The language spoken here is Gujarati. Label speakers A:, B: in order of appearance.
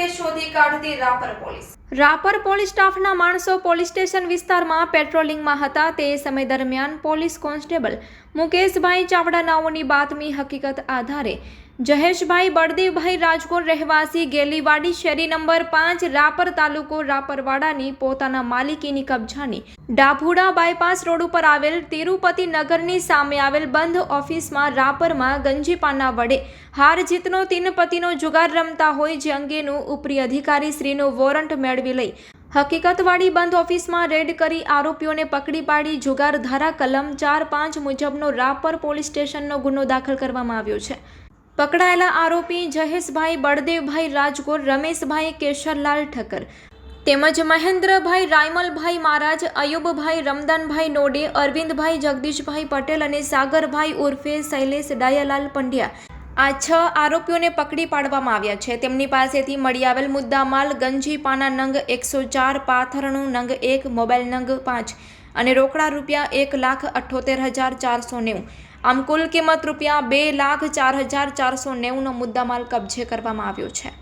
A: કે શોધી કાઢતી રાપર પોલીસ.
B: રાપર પોલીસ સ્ટાફના માણસો પોલીસ સ્ટેશન વિસ્તારમાં પેટ્રોલિંગમાં હતા. તે સમય દરમિયાન પોલીસ કોન્સ્ટેબલ મુકેશભાઈ ચાવડા નાઓની બાતમી હકીકત આધારે જહેશભાઈ બળદેવભાઈ રાજકોટ રહેવાસી ગેલીવાડી શેરી નંબર પાંચ રાપર તાલુકો રાપરવાડાની પોતાના માલિકીની કબજાની ડાભુડા બાયપાસ રોડ ઉપર આવેલ તિરુપતિ નગરની સામે આવેલ બંધ ઓફિસમાં રાપરમાં ગંજીપાના વડે હાર જીતનો તિનપતિનો જુગાર રમતા હોય જે અંગેનું ઉપરી અધિકારી શ્રીનું વોરંટ મેળવી લઈ. હકીકતવાળી બંધ ઓફિસમાં રેડ કરી આરોપીઓને પકડી પાડી જુગાર ધારા કલમ ચાર પાંચ મુજબનો રાપર પોલીસ સ્ટેશનનો ગુનો દાખલ કરવામાં આવ્યો છે. પકડાયેલા આરોપી જહેશભાઈ બળદેવભાઈ રાજગોર, રમેશભાઈ કેશરલાલ ઠક્કર તેમજ મહેન્દ્રભાઈ રાયમલભાઈ મહારાજ, અયુબભાઈ રમદાનભાઈ નોડે, અરવિંદભાઈ જગદીશભાઈ પટેલ અને સાગરભાઈ ઉર્ફે શૈલેષ ડાયાલાલ પંડ્યા આ છ આરોપીઓને પકડી પાડવામાં આવ્યા છે. તેમની પાસેથી મળી આવેલ મુદ્દામાલ ગંજીપાના નંગ એકસો ચાર, પાથરણું નંગ એક, મોબાઈલ નંગ પાંચ અને રોકડા રૂપિયા એક લાખ અઠ્ઠોતેર હજાર ચારસો નેવું. આમ કુલ કિંમત રૂપિયા બે લાખ ચાર હજાર ચારસો નેવુંનો મુદ્દામાલ કબજે કરવામાં આવ્યો છે.